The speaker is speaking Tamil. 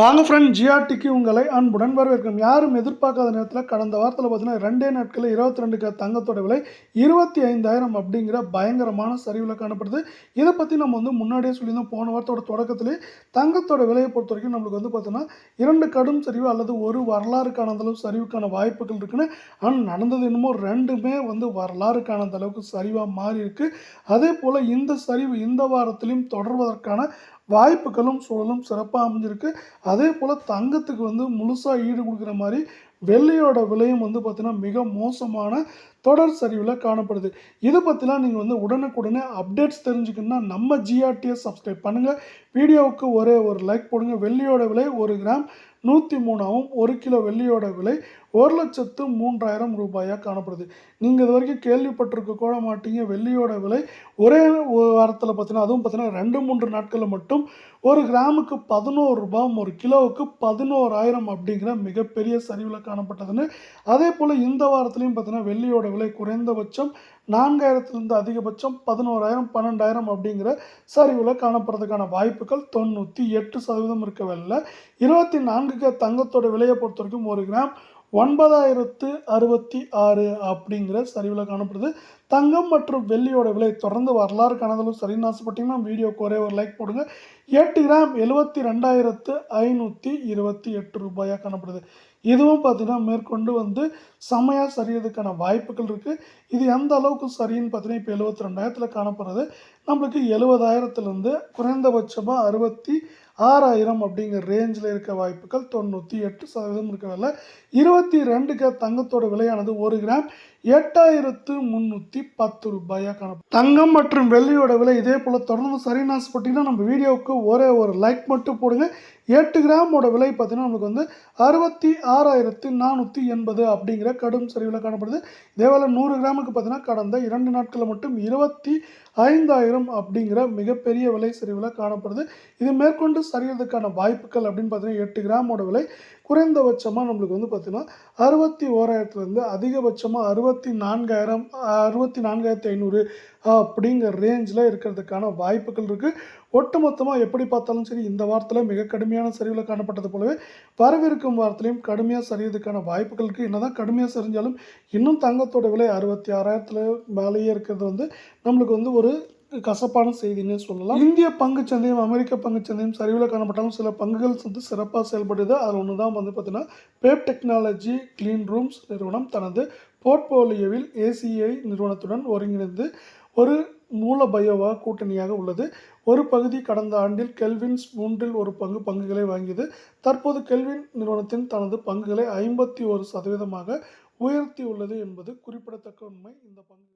வாங்க ஃப்ரெண்ட் ஜிஆர்டிக்கு உங்களை அன்புடன் வரவேற்கும். யாரும் எதிர்பார்க்காத நேரத்தில் கடந்த வாரத்தில் பார்த்தீங்கன்னா ரெண்டே நாட்களில் இருபத்தி ரெண்டுக்கு தங்கத்தோட விலை இருபத்தி ஐந்தாயிரம் அப்படிங்கிற பயங்கரமான சரிவில் காணப்படுது. இதை பற்றி நம்ம வந்து முன்னாடியே சொல்லியிருந்தோம். போன வாரத்தோட தொடக்கத்திலே தங்கத்தோட விலையை பொறுத்த வரைக்கும் நம்மளுக்கு வந்து பார்த்தோன்னா இரண்டு கடும் சரிவு அல்லது ஒரு வரலாறு காணாத அளவு சரிவுக்கான வாய்ப்புகள் இருக்குன்னு ஆனால் நடந்தது என்னமோ ரெண்டுமே வந்து வரலாறு காணாத அளவுக்கு சரிவாக மாறி இருக்குது அதே போல் இந்த சரிவு இந்த வாரத்திலையும் தொடர்வதற்கான வாய்ப்புகளும் சூழலும் சிறப்பாக அமைஞ்சிருக்கு. அதே போல் தங்கத்துக்கு வந்து முழுசாக ஈடு கொடுக்குற மாதிரி வெள்ளையோட விலையும் வந்து பார்த்திங்கன்னா மிக மோசமான தொடர் சரிவில் காணப்படுது. இதை பற்றிலாம் நீங்கள் வந்து உடனுக்குடனே அப்டேட்ஸ் தெரிஞ்சுக்கணுன்னா நம்ம ஜிஆர்டிஎஸ் சப்ஸ்கிரைப் பண்ணுங்கள் வீடியோவுக்கு ஒரே ஒரு லைக் போடுங்க. வெள்ளியோட விலை ஒரு கிராம் நூற்றி மூணாவும் ஒரு கிலோ வெள்ளியோட விலை ஒரு லட்சத்து மூன்றாயிரம் ரூபாயாக காணப்படுது. நீங்கள் இது வரைக்கும் கேள்விப்பட்டிருக்க கூட மாட்டீங்க வெள்ளியோட விலை ஒரே வாரத்தில் பார்த்தீங்கன்னா அதுவும் பார்த்தீங்கன்னா ரெண்டு மூன்று நாட்களில் மட்டும் ஒரு கிராமுக்கு பதினோரு ரூபாயும் ஒரு கிலோவுக்கு பதினோராயிரம் அப்படிங்கிற மிகப்பெரிய சரிவில் காணப்பட்டதுன்னு. அதே போல் இந்த வாரத்துலையும் பார்த்தீங்கன்னா வெள்ளியோட விலை குறைந்தபட்சம் நான்காயிரத்துலேருந்து அதிகபட்சம் பதினோராயிரம் பன்னெண்டாயிரம் அப்படிங்கிற சரிவில் காணப்படுறதுக்கான வாய்ப்புகள் தொண்ணூற்றி எட்டு சதவீதம் இருக்கவில்லை. இருபத்தி நான்குக்கு தங்கத்தோட விலையை பொறுத்த வரைக்கும் ஒரு கிராம் ஒன்பதாயிரத்து அறுபத்தி ஆறு அப்படிங்கிற சரிவில் காணப்படுது. தங்கம் மற்றும் வெள்ளியோட விலை தொடர்ந்து வரலாறு காணாதளவு சரின்னு ஆசைப்பட்டீங்கன்னா வீடியோக்கு ஒரே ஒரு லைக் போடுங்க. எட்டு கிராம் எழுபத்தி ரெண்டாயிரத்து ஐநூற்றி இருபத்தி எட்டு ரூபாயாக காணப்படுது. இதுவும் பார்த்திங்கன்னா மேற்கொண்டு வந்து செமையாக சரியதுக்கான வாய்ப்புகள் இருக்குது இது எந்த அளவுக்கு சரின்னு பார்த்தீங்கன்னா இப்போ எழுபத்தி ரெண்டாயிரத்தில் காணப்படுறது நம்மளுக்கு எழுபதாயிரத்துலேருந்து குறைந்தபட்சமாக அறுபத்தி ஆறாயிரம் அப்படிங்கிற ரேஞ்சில் இருக்க வாய்ப்புகள் தொண்ணூற்றி எட்டு சதவீதம் இருக்கவில்லை இருபத்தி ரெண்டுக்கு தங்கத்தோட விலையானது ஒரு கிராம் எட்டாயிரத்து முந்நூற்றி பத்து ரூபாயாக காணப்படும் தங்கம் மற்றும் வெள்ளியோட விலை இதே போல் தொடர்ந்து சரின்னு ஆசைப்பட்டீங்கன்னா நம்ம வீடியோவுக்கு ஒரே ஒரு லைக் மட்டும் போடுங்க. எட்டு கிராமோட விலை பார்த்தீங்கன்னா நம்மளுக்கு வந்து அறுபத்தி ஆறாயிரத்து நானூற்றி எண்பது அப்படிங்கிற கடும் சரிவில் காணப்படுது. இதேவேளை நூறு கிராமுக்கு பார்த்தீங்கன்னா கடந்த இரண்டு நாட்களில் மட்டும் இருபத்தி ஐந்தாயிரம் அப்படிங்கிற மிகப்பெரிய விலை சரிவில் காணப்படுது. இது மேற்கொண்டு சரியறதுக்கான வாய்ப்புகள் அப்படின்னு பார்த்தீங்கன்னா எட்டு கிராமோட விலை குறைந்தபட்சமாக நம்மளுக்கு வந்து பார்த்திங்கன்னா அறுபத்தி ஓராயிரத்துலேருந்து அதிகபட்சமாக அறுபது அறுபத்தி நான்காயிரம் அறுபத்தி நான்காயிரத்தி ஐநூறு அப்படிங்கிற ரேஞ்சில் இருக்கிறதுக்கான வாய்ப்புகள் இருக்குது ஒட்டுமொத்தமாக எப்படி பார்த்தாலும் சரி இந்த வாரத்தில் மிக கடுமையான சரிவில் காணப்பட்டது போலவே வரவிருக்கும் வாரத்திலையும் கடுமையாக சரியதுக்கான வாய்ப்புகள் இருக்குது என்னதான் கடுமையாக சரிஞ்சாலும் இன்னும் தங்கத்தோட விலை அறுபத்தி ஆறாயிரத்தில் மேலேயே இருக்கிறது வந்து நம்மளுக்கு வந்து ஒரு கசப்பான செய்தின்னு சொல்லலாம். இந்திய பங்குச்சந்தையும் அமெரிக்க பங்குச்சந்தையும் சரிவில் காணப்பட்டாலும் சில பங்குகள் வந்து சிறப்பாக செயல்படுது. அதில் ஒன்று தான் வந்து பார்த்தீங்கன்னா பேப் டெக்னாலஜி க்ளீன் ரூம்ஸ் நிறுவனம் தனது போர்ட்போலியோவில் ஏசிஐ நிறுவனத்துடன் ஒருங்கிணைந்து ஒரு மூல பயோவா கூட்டணியாக உள்ளது. ஒரு பகுதி கடந்த ஆண்டில் கெல்வின்ஸ் மூன்றில் ஒரு பங்கு பங்குகளை வாங்கியது. தற்போது கெல்வின் நிறுவனத்தின் தனது பங்குகளை ஐம்பத்தி ஒரு சதவீதமாக உயர்த்தியுள்ளது என்பது குறிப்பிடத்தக்க உண்மை. இந்த பங்கு